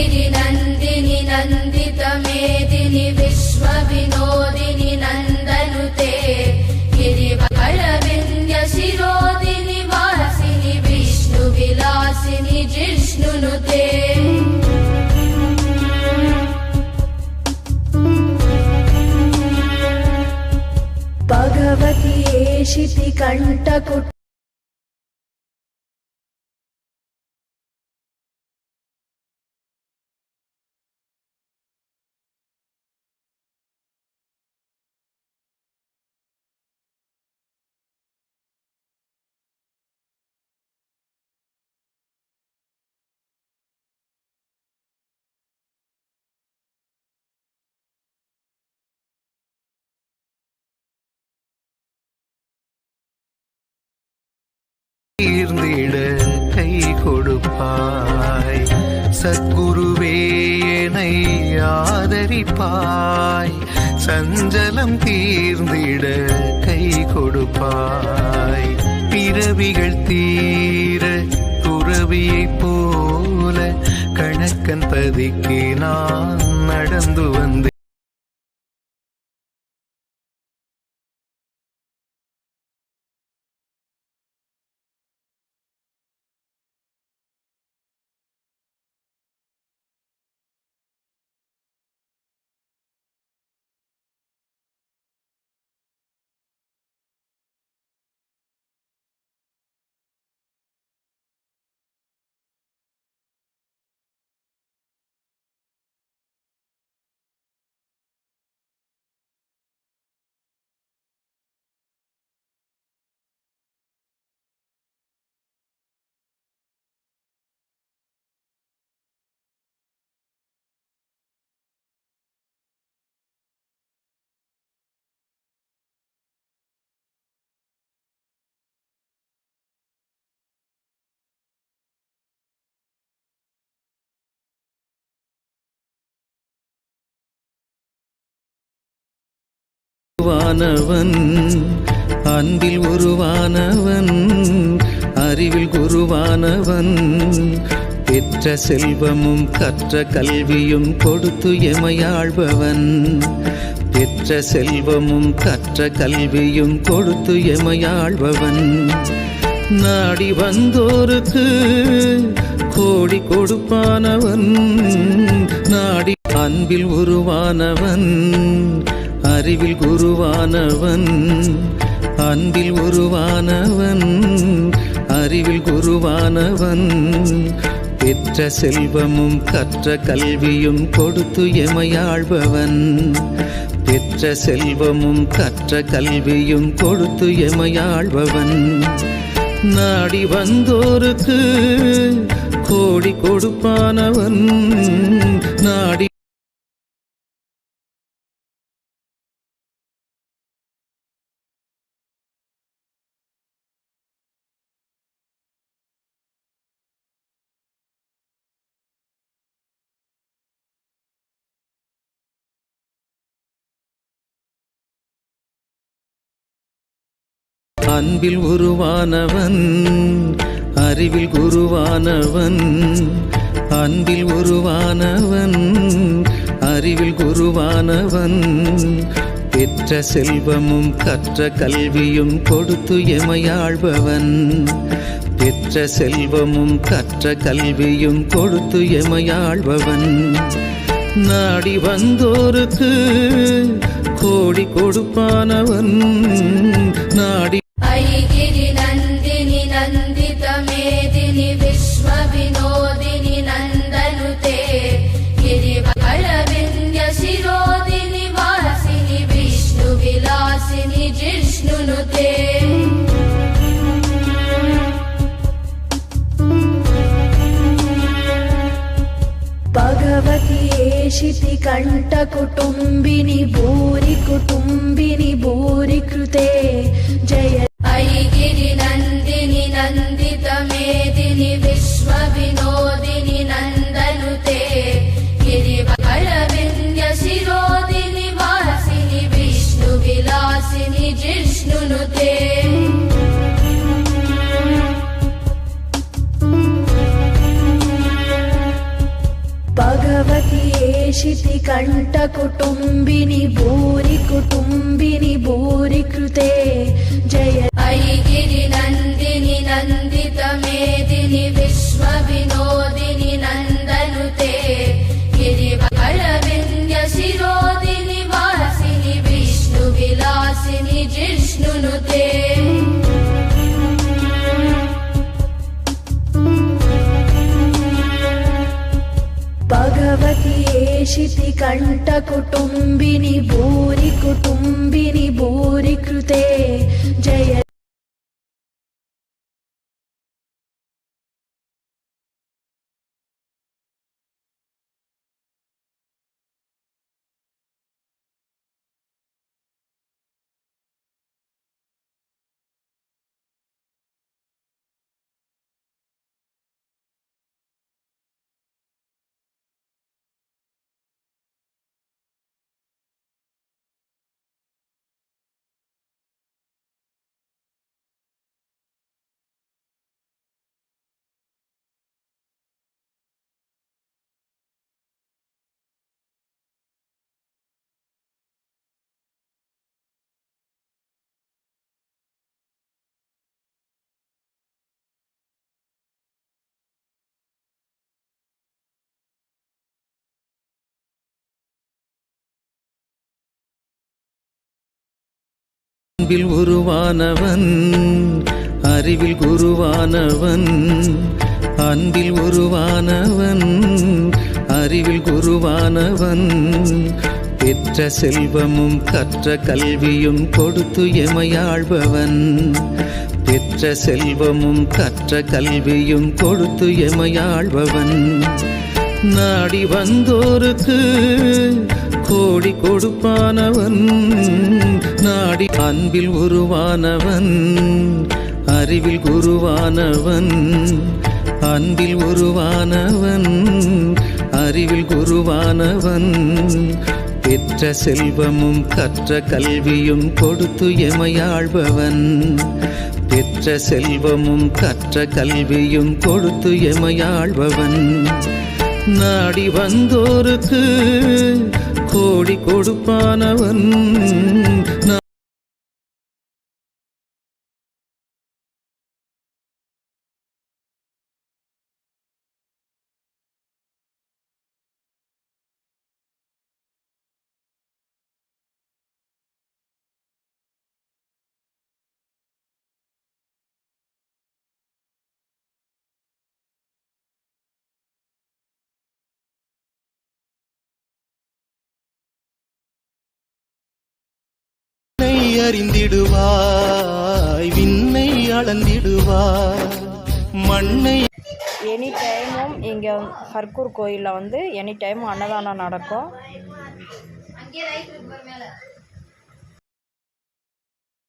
నందిని నందిని నందిత మేదిని విశ్వ వినోదిని నందనుతే. గిరివళ వింధ్య శిరోదిని వాసిని విష్ణు విలాసిని జిష్ణునుతే భగవతి ఏషితి కంటకుట தீர்ந்திட கை கொடுப்பாய். சத்குருவே என்னை ஆதரிப்பாய். சஞ்சலம் தீர்ந்திட கை கொடுப்பாய். பிறவிகள் தீர துறவியைப் போல கணக்கன் பதிக்கு நான் நடந்து வந்தேன் உருவானவன் அன்பில் உருவானவன் அறிவில் குருவானவன். பெற்ற செல்வமும் கற்ற கல்வியும் கொடுத்து எமையாழ்பவன். பெற்ற செல்வமும் கற்ற கல்வியும் கொடுத்து எமையாழ்பவன். நாடி வந்தோருக்கு கோடி கொடுப்பானவன். நாடி அன்பில் உருவானவன். அறிவில் குருவானவன் அன்பில் உருவானவன் அறிவில் குருவானவன். பெற்ற செல்வமும் கற்ற கல்வியும் கொடுத்து எமையாழ்பவன். பெற்ற செல்வமும் கற்ற கல்வியும் கொடுத்து எமையாழ்பவன். நாடி வந்தோருக்கு கோடி கொடுப்பானவன் நாடி அன்பில் உருவானவன் அறிவில் குருவானவன் அன்பில் உருவானவன் அறிவில் குருவானவன் பெற்ற செல்வமும் கற்ற கல்வியும் கொடுத்து எமையாழ்பவன். பெற்ற செல்வமும் கற்ற கல்வியும் கொடுத்து எமையாழ்பவன். நாடி வந்தோருக்கு கோடி கொடுப்பானவன் நாடி नन्दितमेदिनि विश्वविनोदिनि नन्दनुते गिरिवरविन्द्यशिरोदिनि वासिनि विष्णुविलासिनि जिष्णुनुते भगवति एषिति कण्ठकुटुम्बिनि भूरि कुटुम्बिनि भूरि कृते जय अयि गिरिनन्दिनि नन्दितमेदिनि विश्वविनोदिनि नन्दनुते गिरिवरविन्द्यशिरोदिनि वासिनि विष्णुविलासिनि जिष्णुनुते भग भगवति एषिति कण्ठकुटुम्बिनि भूरि कुटुम्बिनि भूरि कृते जय ऐगिरिनन्दिनि नन्दितमेदिनि विश्वविनोदिनि नन्दनुते गिरिवरविन्द्यशिरोदिनि वासिनि विष्णुविलासिनि जिष्णुनुते भगवति एषिति कण्ठकुटुम्बिनि भूरि कुटुम्बिनि भूरि कृते जय அன்பில் உருவானவன் அறிவில் குருவானவன் அன்பில் உருவானவன் அறிவில் குருவானவன் பெற்ற செல்வமும் கற்ற கல்வியும் கொடுத்து எமையாழ்பவன். பெற்ற செல்வமும் கற்ற கல்வியும் கொடுத்து எமையாழ்பவன். நாடி வந்தோருக்கு கோடி கொடுப்பானவன் நாடி அன்பில் உருவானவன் அறிவில் குருவானவன் அன்பில் உருவானவன் அறிவில் குருவானவன் பெற்ற செல்வமும் கற்ற கல்வியும் கொடுத்து எமையாழ்பவன். பெற்ற செல்வமும் கற்ற கல்வியும் கொடுத்து எமையாழ்பவன். நாடி வந்தோருக்கு கோடி கொடுப்பானவன். அறிந்திடுவாய் விண்ணை அளந்திடுவாய் மண்ணை எனி டைமும் இங்கே ஹர்கூர் கோயிலில் வந்து எனி டைமும் அன்னதானம் நடக்கும்.